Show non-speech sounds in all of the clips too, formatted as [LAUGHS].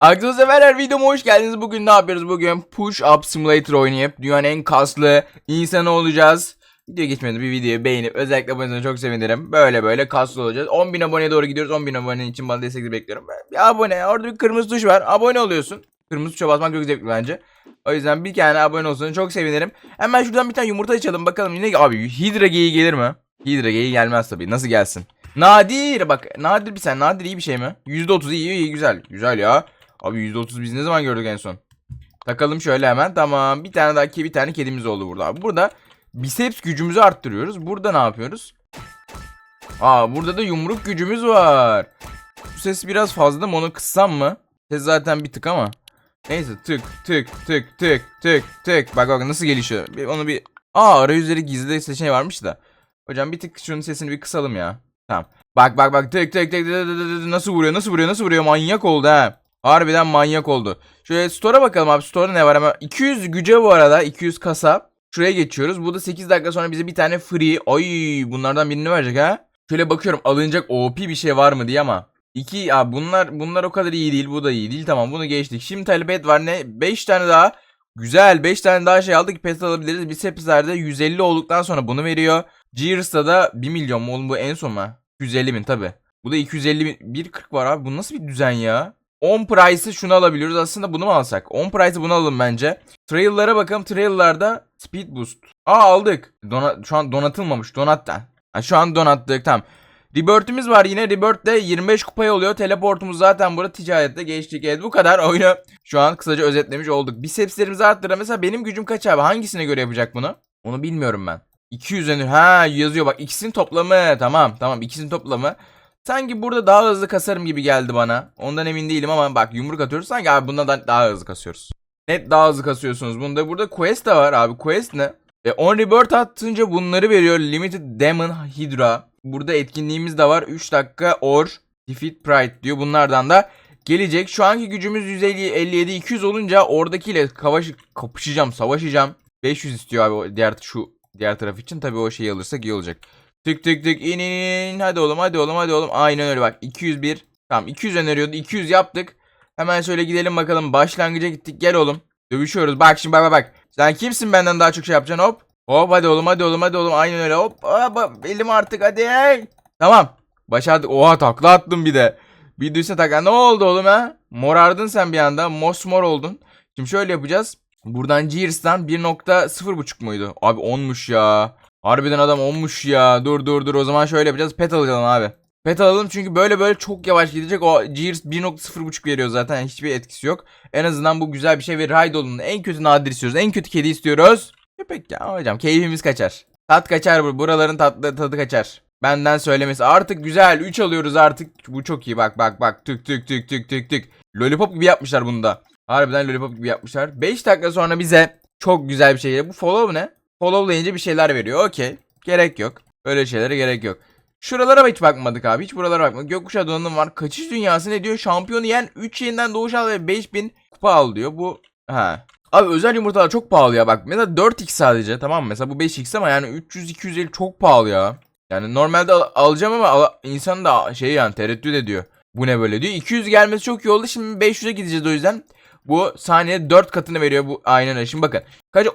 Arkadaşlar severler videoma hoş geldiniz. Bugün ne yapıyoruz? Bugün Push Up Simulator oynayıp dünyanın en kaslı insanı olacağız. Video geçmeden bir videoyu beğenip özellikle abone olursanız çok sevinirim. Böyle böyle kaslı olacağız. 10.000 aboneye doğru gidiyoruz. 10.000 abone için bana destek bekliyorum. Bir abone. Orada bir kırmızı tuş var. Abone oluyorsun. Kırmızı tuşa basmak çok zevkli bence. O yüzden bir tane abone olsanız çok sevinirim. Hemen şuradan bir tane yumurta açalım bakalım. Yine abi Hydra geyi gelir mi? Hydra geyi gelmez tabii. Nasıl gelsin? Nadir bak nadir bir sen nadir iyi bir şey mi? %30 iyi iyi güzel. Güzel ya. Abi %30 biz ne zaman gördük en son? Takalım şöyle hemen. Tamam. Bir tane daha bir tane kedimiz oldu burada. Abi burada biceps gücümüzü arttırıyoruz. Burada ne yapıyoruz? Aa burada da yumruk gücümüz var. Bu ses biraz fazla mı? Onu kıssam mı? Ses zaten bir tık ama. Neyse tık tık tık tık tık tık. Bak bak nasıl gelişiyor. Bir, onu bir... Aa arayüzleri gizli seçeneği varmış da. Hocam bir tık şunun sesini bir kısalım ya. Tamam. Bak bak bak tık tık tık tık tık tık. nasıl vuruyor nasıl vuruyor nasıl vuruyor manyak oldu ha. Harbiden manyak oldu. Şöyle store'a bakalım abi. Store'da ne var ama 200 güce bu arada. 200 kasa. Şuraya geçiyoruz. Bu da 8 dakika sonra bize bir tane free. Ay bunlardan birini verecek ha. Şöyle bakıyorum alınacak OP bir şey var mı diye ama. 2 ya bunlar bunlar o kadar iyi değil. Bu da iyi değil. Tamam bunu geçtik. Şimdi talep var ne? 5 tane daha. Güzel 5 tane daha şey aldık. Pet alabiliriz. Biceps'lerde 150 olduktan sonra bunu veriyor. Gears'ta da 1 milyon mu oğlum bu en son mu? 250 bin tabi. Bu da 250 bin. 1.40 var abi. Bu nasıl bir düzen ya? 10 price'ı şunu alabiliyoruz. Aslında bunu mu alsak? 10 price'ı bunu alalım bence. Trail'lara bakalım. Trail'larda speed boost. Aa aldık. Dona şu an donatılmamış. Donatta. Ha, şu an donattık. Tamam. Rebirth'imiz var yine. Rebirth de 25 kupaya oluyor. Teleportumuz zaten burada ticarette geçtik. Evet bu kadar oyunu şu an kısaca özetlemiş olduk. Bicepslerimizi arttıralım. Mesela benim gücüm kaç abi? Hangisine göre yapacak bunu? Onu bilmiyorum ben. 200 önür. Ha yazıyor bak. ikisinin toplamı. Tamam tamam ikisinin toplamı. Sanki burada daha hızlı kasarım gibi geldi bana. Ondan emin değilim ama bak yumruk atıyoruz. Sanki abi bundan da daha hızlı kasıyoruz. Net daha hızlı kasıyorsunuz. Bunda burada quest de var abi. Quest ne? E, on rebirth attınca bunları veriyor. Limited Demon Hydra. Burada etkinliğimiz de var. 3 dakika or defeat pride diyor. Bunlardan da gelecek. Şu anki gücümüz 150 57 200 olunca oradakiyle kavaş kapışacağım, savaşacağım. 500 istiyor abi diğer şu diğer taraf için. Tabii o şeyi alırsak iyi olacak. Tık tık tık in in in. Hadi oğlum hadi oğlum hadi oğlum. Aynen öyle bak. 201. Tamam 200 öneriyordu. 200 yaptık. Hemen şöyle gidelim bakalım. Başlangıca gittik. Gel oğlum. Dövüşüyoruz. Bak şimdi bak bak bak. Sen kimsin benden daha çok şey yapacaksın hop. Hop hadi oğlum hadi oğlum hadi oğlum. Aynen öyle hop. Hop elim artık hadi. Tamam. Başardık. Oha takla attım bir de. Bir duysa takla. Ne oldu oğlum ha? Morardın sen bir anda. Mosmor oldun. Şimdi şöyle yapacağız. Buradan Gears'tan 1.0.5 muydu? Abi 10'muş ya. Harbiden adam olmuş ya. Dur dur dur o zaman şöyle yapacağız. Pet alalım abi. Pet alalım çünkü böyle böyle çok yavaş gidecek. O Gears 1.0.5 veriyor zaten. Hiçbir etkisi yok. En azından bu güzel bir şey ve Raidol'un en kötü nadir istiyoruz. En kötü kedi istiyoruz. Köpek ya hocam keyfimiz kaçar. Tat kaçar bu. Buraların tatlı tadı kaçar. Benden söylemesi. Artık güzel. 3 alıyoruz artık. Bu çok iyi. Bak bak bak. Tık tık tık tık tık tık. Lollipop gibi yapmışlar bunu da. Harbiden lollipop gibi yapmışlar. 5 dakika sonra bize çok güzel bir şey geliyor. Bu follow ne? Followlayınca bir şeyler veriyor. Okey. Gerek yok. Öyle şeylere gerek yok. Şuralara hiç bakmadık abi. Hiç buralara bakmadık. Gökkuşağı donanım var. Kaçış dünyası ne diyor? Şampiyonu yen 3 yeniden doğuş al ve 5000 kupa al diyor. Bu ha. Abi özel yumurtalar çok pahalı ya. Bak mesela 4x sadece tamam mı? Mesela bu 5x ama yani 300-250 çok pahalı ya. Yani normalde al- alacağım ama al- insan da şey yani tereddüt ediyor. Bu ne böyle diyor. 200 gelmesi çok iyi oldu. Şimdi 500'e gideceğiz o yüzden. Bu saniyede 4 katını veriyor bu aynen. Şimdi bakın. Kaç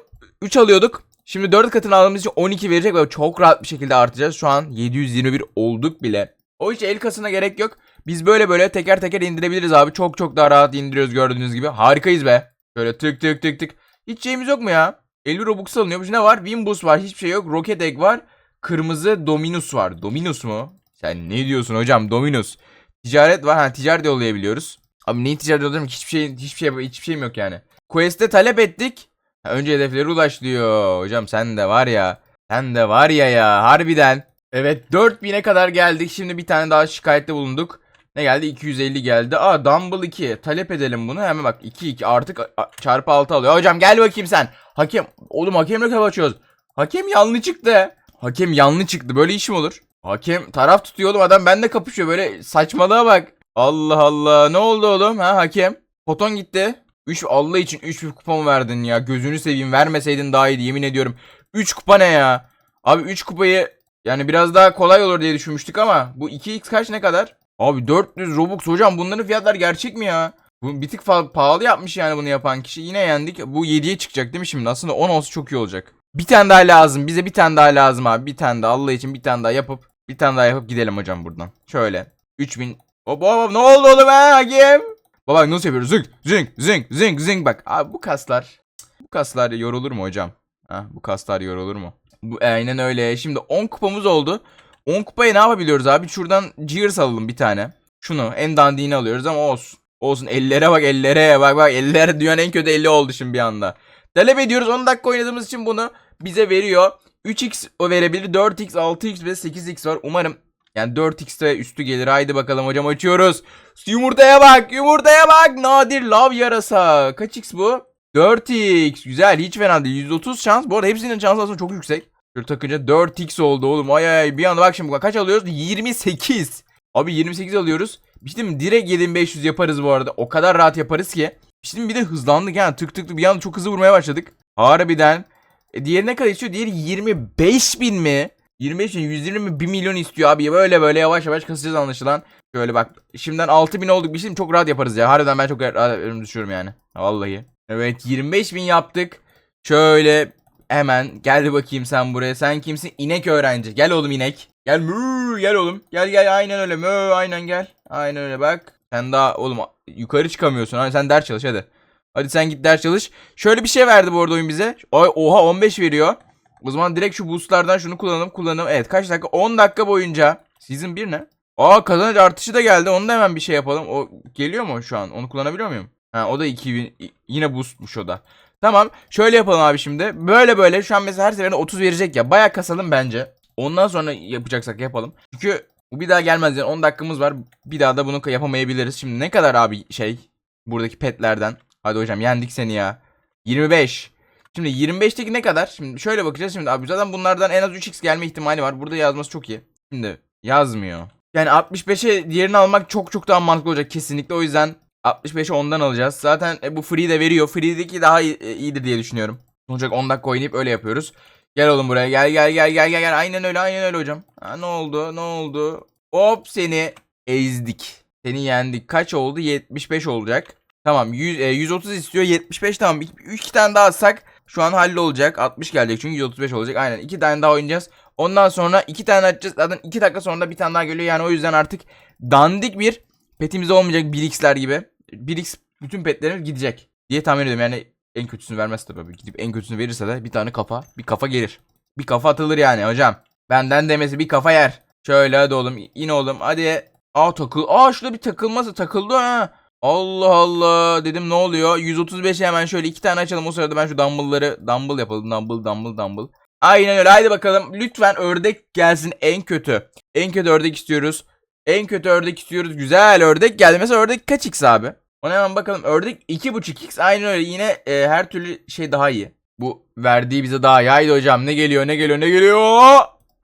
3 alıyorduk. Şimdi 4 katını aldığımız için 12 verecek ve çok rahat bir şekilde artacağız. Şu an 721 olduk bile. O hiç el kasına gerek yok. Biz böyle böyle teker teker indirebiliriz abi. Çok çok daha rahat indiriyoruz gördüğünüz gibi. Harikayız be. Böyle tık tık tık tık. Hiç şeyimiz yok mu ya? 50 Robux alınıyormuş. Ne var? Wimbus var. Hiçbir şey yok. Rocket Egg var. Kırmızı Dominus var. Dominus mu? Sen ne diyorsun hocam? Dominus. Ticaret var. Ha ticaret yollayabiliyoruz. Abi neyi ticaret ki? Hiçbir şey, hiçbir şey, hiçbir şeyim yok yani. Quest'e talep ettik. Önce hedefleri ulaş diyor. Hocam sen de var ya. Sen de var ya ya. Harbiden. Evet 4000'e kadar geldik. Şimdi bir tane daha şikayette bulunduk. Ne geldi? 250 geldi. Aa Dumble 2. Talep edelim bunu. Hemen bak 2 2 artık çarpı 6 alıyor. Hocam gel bakayım sen. Hakem. Oğlum hakemle savaşıyoruz. Hakem yanlı çıktı. Hakem yanlı çıktı. Böyle iş mi olur? Hakem taraf tutuyor oğlum adam benimle kapışıyor. Böyle saçmalığa bak. Allah Allah. Ne oldu oğlum? Ha hakem. Foton gitti. 3 Allah için 3 bir kupa mı verdin ya? Gözünü seveyim. Vermeseydin daha iyiydi yemin ediyorum. 3 kupa ne ya? Abi 3 kupayı yani biraz daha kolay olur diye düşünmüştük ama bu 2x kaç ne kadar? Abi 400 Robux hocam bunların fiyatlar gerçek mi ya? Bu bir tık pahalı yapmış yani bunu yapan kişi. Yine yendik. Bu 7'ye çıkacak değil mi şimdi? Aslında 10 olsa çok iyi olacak. Bir tane daha lazım. Bize bir tane daha lazım abi. Bir tane daha Allah için bir tane daha yapıp bir tane daha yapıp gidelim hocam buradan. Şöyle. 3000. Hop hop hop. ne oldu oğlum ha hakim? Baba nasıl yapıyoruz? Zing zing zing zing zing bak. Abi bu kaslar. Bu kaslar yorulur mu hocam? Ha, bu kaslar yorulur mu? Bu aynen öyle. Şimdi 10 kupamız oldu. 10 kupaya ne yapabiliyoruz abi? Şuradan Gears alalım bir tane. Şunu en dandiğini alıyoruz ama olsun. Olsun ellere bak ellere bak bak eller [LAUGHS] dünyanın en kötü 50 oldu şimdi bir anda. Talep ediyoruz 10 dakika oynadığımız için bunu bize veriyor. 3x o verebilir 4x 6x ve 8x var umarım yani 4x ve üstü gelir haydi bakalım hocam açıyoruz. Yumurtaya bak yumurtaya bak nadir lav yarasa kaç x bu? 4x güzel hiç fena değil 130 şans bu arada hepsinin şansı aslında çok yüksek. Şöyle takınca 4x oldu oğlum ay ay bir anda bak şimdi kaç alıyoruz 28. Abi 28 alıyoruz. Mi direkt 7500 yaparız bu arada. O kadar rahat yaparız ki. Şimdi bir de hızlandık yani tık tık tık bir anda çok hızlı vurmaya başladık. Harbiden. E, diğeri ne kadar istiyor? Diğeri 25 bin mi? 25 bin 120 1 milyon istiyor abi. Böyle böyle yavaş yavaş kasacağız anlaşılan. Şöyle bak. Şimdiden 6000 olduk. Bir şey çok rahat yaparız ya. Harbiden ben çok rahat düşüyorum yani. Vallahi. Evet 25 bin yaptık. Şöyle hemen gel bakayım sen buraya. Sen kimsin? İnek öğrenci. Gel oğlum inek. Gel mü gel oğlum. Gel gel aynen öyle mü aynen gel. Aynen öyle bak. Sen daha oğlum yukarı çıkamıyorsun. Hadi sen ders çalış hadi. Hadi sen git ders çalış. Şöyle bir şey verdi bu arada oyun bize. Oha 15 veriyor. O zaman direkt şu boostlardan şunu kullanalım kullanalım. Evet kaç dakika? 10 dakika boyunca. Season 1 ne? Aa kazanç artışı da geldi. Onu da hemen bir şey yapalım. O geliyor mu şu an? Onu kullanabiliyor muyum? Ha o da 2000 yine boostmuş o da. Tamam. Şöyle yapalım abi şimdi. Böyle böyle şu an mesela her seferinde 30 verecek ya. Baya kasalım bence. Ondan sonra yapacaksak yapalım. Çünkü bu bir daha gelmez yani 10 dakikamız var. Bir daha da bunu yapamayabiliriz. Şimdi ne kadar abi şey buradaki petlerden. Hadi hocam yendik seni ya. 25. Şimdi 25'teki ne kadar? Şimdi şöyle bakacağız şimdi abi zaten bunlardan en az 3x gelme ihtimali var. Burada yazması çok iyi. Şimdi yazmıyor. Yani 65'e diğerini almak çok çok daha mantıklı olacak kesinlikle. O yüzden 65'i ondan alacağız. Zaten e, bu free de veriyor. Free'deki daha iyi, e, iyidir diye düşünüyorum. Olacak 10 dakika oynayıp öyle yapıyoruz. Gel oğlum buraya gel gel gel gel gel gel. Aynen öyle aynen öyle hocam. Ha, ne oldu ne oldu? Hop seni ezdik. Seni yendik. Kaç oldu? 75 olacak. Tamam 100, e, 130 istiyor 75 tamam. 2 tane daha atsak şu an hallolacak. 60 gelecek çünkü 135 olacak. Aynen 2 tane daha oynayacağız. Ondan sonra 2 tane atacağız. Zaten 2 dakika sonra bir tane daha geliyor. Yani o yüzden artık dandik bir petimiz olmayacak 1x'ler gibi. 1x bütün petlerimiz gidecek diye tahmin ediyorum. Yani en kötüsünü vermez tabii. Gidip en kötüsünü verirse de bir tane kafa, bir kafa gelir. Bir kafa atılır yani hocam. Benden demesi bir kafa yer. Şöyle hadi oğlum in oğlum hadi. Aa takıl. Aa şurada bir takılması takıldı ha. Allah Allah dedim ne oluyor? 135'e hemen şöyle iki tane açalım. O sırada ben şu dumbbellları dumbbell yapalım. Dumbbell dumbbell dumbbell. Aynen öyle. Haydi bakalım. Lütfen ördek gelsin en kötü. En kötü ördek istiyoruz. En kötü ördek istiyoruz. Güzel ördek geldi. Mesela ördek kaç x abi? Ona hemen bakalım. Ördek 2.5x. Aynen öyle. Yine e, her türlü şey daha iyi. Bu verdiği bize daha iyi. Haydi hocam ne geliyor ne geliyor ne geliyor?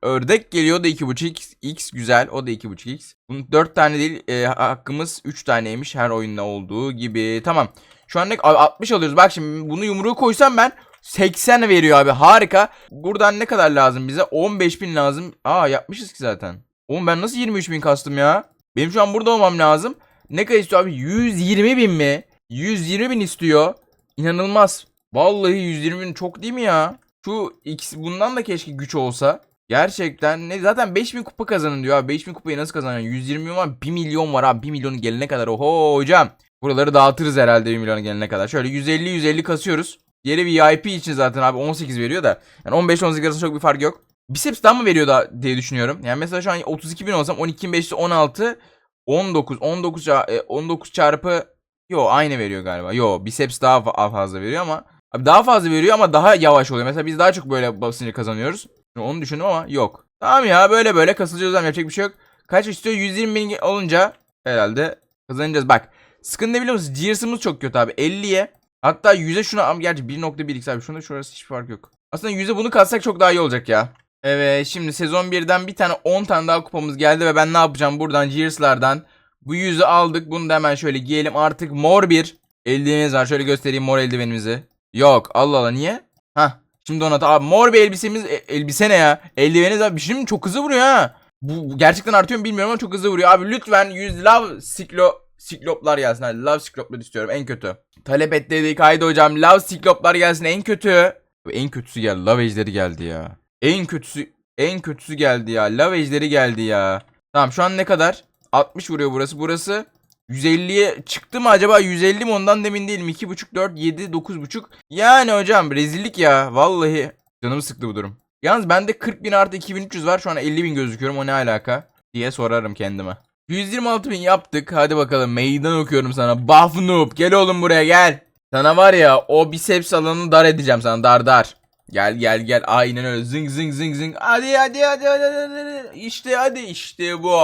Ördek geliyor da 2.5x. X güzel. O da 2.5x. Bunun 4 tane değil. E, hakkımız 3 taneymiş her oyunda olduğu gibi. Tamam. Şu an ne? Abi 60 alıyoruz. Bak şimdi bunu yumruğu koysam ben 80 veriyor abi. Harika. Buradan ne kadar lazım bize? 15.000 lazım. Aa yapmışız ki zaten. Oğlum ben nasıl 23.000 kastım ya? Benim şu an burada olmam lazım. Ne kadar istiyor abi? 120 bin mi? 120 bin istiyor. İnanılmaz. Vallahi 120 bin çok değil mi ya? Şu X bundan da keşke güç olsa. Gerçekten ne zaten 5000 kupa kazanın diyor abi. 5000 kupayı nasıl kazanıyorsun? 120 milyon var 1 milyon var abi. 1 milyonu gelene kadar. Oho hocam. Buraları dağıtırız herhalde 1 milyona gelene kadar. Şöyle 150 150 kasıyoruz. Diğeri VIP için zaten abi 18 veriyor da. Yani 15 18 arasında çok bir fark yok. Biceps'ten mı veriyor da diye düşünüyorum. Yani mesela şu an 32 bin olsam 12 5'te 16 19 19 19 çarpı yo aynı veriyor galiba. Yo biceps daha fa- fazla veriyor ama daha fazla veriyor ama daha yavaş oluyor. Mesela biz daha çok böyle basınca kazanıyoruz. Onu düşündüm ama yok. Tamam ya böyle böyle kasılacağız ama yapacak bir şey yok. Kaç istiyor? 120 bin olunca herhalde kazanacağız. Bak sıkıntı biliyor musun? Gears'ımız çok kötü abi. 50'ye hatta 100'e şuna ama gerçi 1.1x abi. Şunda şurası hiçbir fark yok. Aslında 100'e bunu katsak çok daha iyi olacak ya. Evet şimdi sezon 1'den bir tane 10 tane daha kupamız geldi ve ben ne yapacağım buradan Gears'lardan bu yüzü aldık. Bunu da hemen şöyle giyelim. Artık mor bir eldivenimiz var. Şöyle göstereyim mor eldivenimizi. Yok Allah Allah niye? Hah şimdi ona da abi mor bir elbisemiz e, elbise ne ya? Eldiveniz abi şimdi çok hızlı vuruyor ha. Bu, bu gerçekten artıyor mu bilmiyorum ama çok hızlı vuruyor. Abi lütfen 100 love siklo sikloplar gelsin. Hadi love sikloplar istiyorum en kötü. Talep et dedik haydi hocam love sikloplar gelsin en kötü. En kötüsü geldi love ejderi geldi ya. En kötüsü en kötüsü geldi ya. Love ejderi geldi ya. Tamam şu an ne kadar? 60 vuruyor burası. Burası 150'ye çıktı mı acaba? 150 mi ondan da emin değilim. 2.5, 4, 7, 9.5. Yani hocam rezillik ya. Vallahi canımı sıktı bu durum. Yalnız bende 40 bin artı 2300 var. Şu an 50 bin gözüküyorum. O ne alaka? Diye sorarım kendime. 126 bin yaptık. Hadi bakalım meydan okuyorum sana. Buff noob. Gel oğlum buraya gel. Sana var ya o biceps alanını dar edeceğim sana dar dar. Gel gel gel aynen öyle zing zing zing zing. Hadi hadi hadi hadi. hadi. İşte hadi işte bu.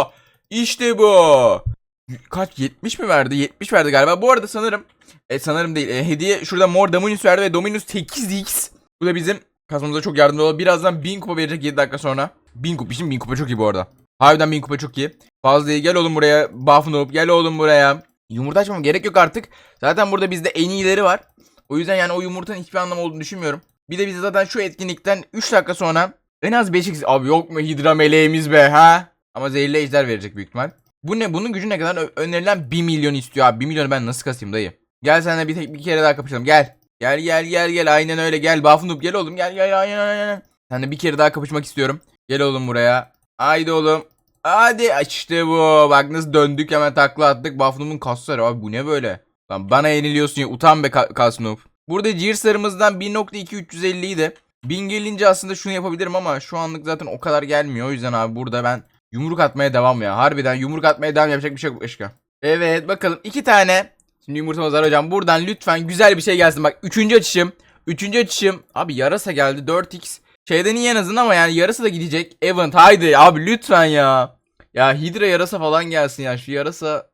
İşte bu. Kaç 70 mi verdi? 70 verdi galiba. Bu arada sanırım e, sanırım değil. E, hediye şurada Mor Dominus verdi ve Dominus 8x. Bu da bizim kasmamıza çok yardımcı olur. Birazdan 1000 kupa verecek 7 dakika sonra. 1000 kupa. Şimdi 1000 kupa çok iyi bu arada. Harbiden 1000 kupa çok iyi. Fazla iyi. Gel oğlum buraya. Buff noob. Gel oğlum buraya. Yumurta açmam gerek yok artık. Zaten burada bizde en iyileri var. O yüzden yani o yumurtanın hiçbir anlamı olduğunu düşünmüyorum. Bir de biz zaten şu etkinlikten 3 dakika sonra en az 5x... Abi yok mu hidra meleğimiz be ha? Ama zehirli ejder verecek büyük ihtimal. Bu ne? Bunun gücü ne kadar? Önerilen 1 milyon istiyor abi. 1 milyonu ben nasıl kasayım dayı? Gel seninle bir, bir kere daha kapışalım. Gel. Gel gel gel gel. Aynen öyle. Gel Buff gel oğlum. Gel gel aynen aynen. Seninle bir kere daha kapışmak istiyorum. Gel oğlum buraya. Haydi oğlum. Hadi işte bu. Bak nasıl döndük hemen takla attık. Buff kasları abi bu ne böyle? Lan bana yeniliyorsun ya. Utan be Ka- Kasnoob. Burada Gears'larımızdan 1.2350 idi. 1000 gelince aslında şunu yapabilirim ama şu anlık zaten o kadar gelmiyor. O yüzden abi burada ben yumruk atmaya devam ya. Harbiden yumruk atmaya devam yapacak bir şey yok başka. Evet bakalım iki tane. Şimdi yumurtamız var hocam. Buradan lütfen güzel bir şey gelsin. Bak üçüncü açışım. Üçüncü açışım. Abi yarasa geldi 4x. Şeyden iyi en azından ama yani yarasa da gidecek. Event haydi abi lütfen ya. Ya Hydra yarasa falan gelsin ya. Şu yarasa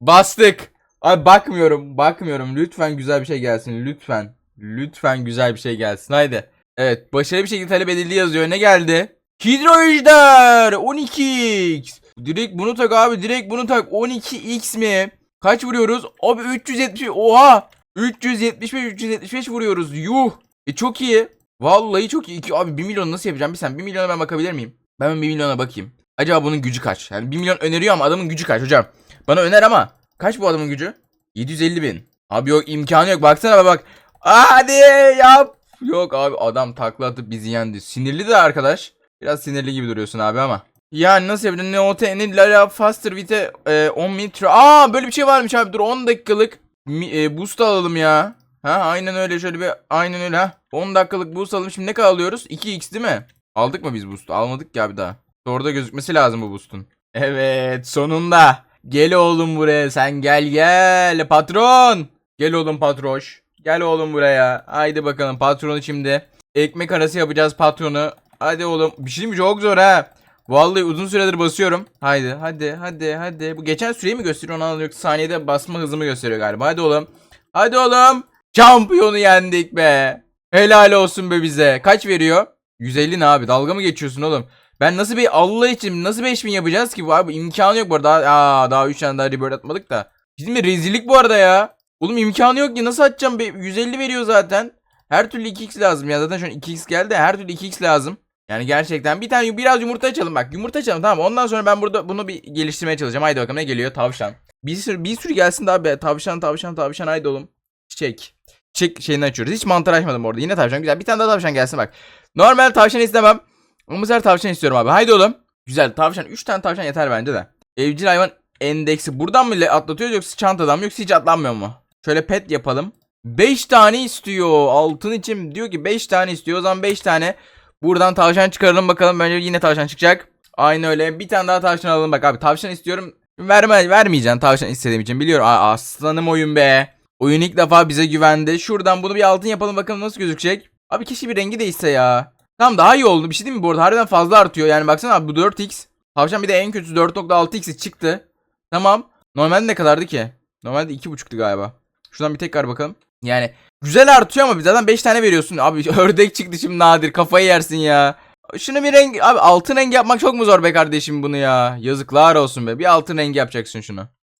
bastık. Abi bakmıyorum. Bakmıyorum. Lütfen güzel bir şey gelsin. Lütfen. Lütfen güzel bir şey gelsin. Haydi. Evet. Başarılı bir şekilde talep edildi yazıyor. Ne geldi? Hydra Ejder. 12x. Direkt bunu tak abi. Direkt bunu tak. 12x mi? Kaç vuruyoruz? Abi 370. Oha. 375 375 vuruyoruz. Yuh. E çok iyi. Vallahi çok iyi. İki- Abi 1 milyon nasıl yapacağım? Bir sen 1 milyona ben bakabilir miyim? Ben 1 milyona bakayım. Acaba bunun gücü kaç? Yani 1 milyon öneriyor ama adamın gücü kaç hocam? Bana öner ama. Kaç bu adamın gücü? 750 bin. Abi yok imkanı yok. Baksana bak bak. Hadi yap. Yok abi adam takla atıp bizi yendi. Sinirli de arkadaş. Biraz sinirli gibi duruyorsun abi ama. Yani nasıl yapacaksın? Ne OT ne Lara Faster Vite e, 10 metre. Aa böyle bir şey varmış abi. Dur 10 dakikalık e, boost alalım ya. Ha aynen öyle şöyle bir aynen öyle ha. 10 dakikalık boost alalım. Şimdi ne kadar alıyoruz? 2x değil mi? Aldık mı biz boost? Almadık ya bir daha. Orada gözükmesi lazım bu boost'un. Evet sonunda. Gel oğlum buraya sen gel gel patron. Gel oğlum patroş. Gel oğlum buraya. Haydi bakalım patronu şimdi. Ekmek arası yapacağız patronu. Hadi oğlum. Bir şey mi çok zor ha. Vallahi uzun süredir basıyorum. Haydi hadi hadi hadi. Bu geçen süreyi mi gösteriyor onu anlamadım. Yoksa saniyede basma hızımı gösteriyor galiba. Hadi oğlum. Hadi oğlum. Şampiyonu yendik be. Helal olsun be bize. Kaç veriyor? 150 ne abi? Dalga mı geçiyorsun oğlum? Ben nasıl bir Allah için nasıl 5000 yapacağız ki bu abi? imkanı yok bu arada. Daha, aa, daha 3 tane daha rebirth atmadık da. Bizim mi rezillik bu arada ya. Oğlum imkanı yok ki nasıl atacağım? be? 150 veriyor zaten. Her türlü 2x lazım ya. Zaten şu an 2x geldi. Her türlü 2x lazım. Yani gerçekten bir tane biraz yumurta açalım bak. Yumurta açalım tamam. Ondan sonra ben burada bunu bir geliştirmeye çalışacağım. Haydi bakalım ne geliyor? Tavşan. Bir sürü bir sürü gelsin daha be. Tavşan tavşan tavşan haydi oğlum. Çiçek. Çiçek şeyini açıyoruz. Hiç mantar açmadım orada. Yine tavşan güzel. Bir tane daha tavşan gelsin bak. Normal tavşan istemem. Ama bu sefer tavşan istiyorum abi. Haydi oğlum. Güzel tavşan. 3 tane tavşan yeter bence de. Evcil hayvan endeksi. Buradan mı atlatıyoruz yoksa çantadan mı yoksa hiç atlanmıyor mu? Şöyle pet yapalım. 5 tane istiyor. Altın için diyor ki 5 tane istiyor. O zaman 5 tane. Buradan tavşan çıkaralım bakalım. Bence yine tavşan çıkacak. Aynı öyle. Bir tane daha tavşan alalım bak abi. Tavşan istiyorum. Verme, vermeyeceksin tavşan istediğim için. Biliyorum. Aa, aslanım oyun be. Oyun ilk defa bize güvendi. Şuradan bunu bir altın yapalım bakalım nasıl gözükecek. Abi keşke bir rengi değişse ya. Tamam daha iyi oldu. Bir şey değil mi bu arada? Harbiden fazla artıyor. Yani baksana abi bu 4x. Tavşan bir de en kötüsü 4.6x'i çıktı. Tamam. Normalde ne kadardı ki? Normalde 2.5'tu galiba. Şuradan bir tekrar bakalım. Yani güzel artıyor ama zaten 5 tane veriyorsun. Abi [LAUGHS] ördek çıktı şimdi nadir. Kafayı yersin ya. Şunu bir renk abi altın rengi yapmak çok mu zor be kardeşim bunu ya? Yazıklar olsun be. Bir altın rengi yapacaksın şunu.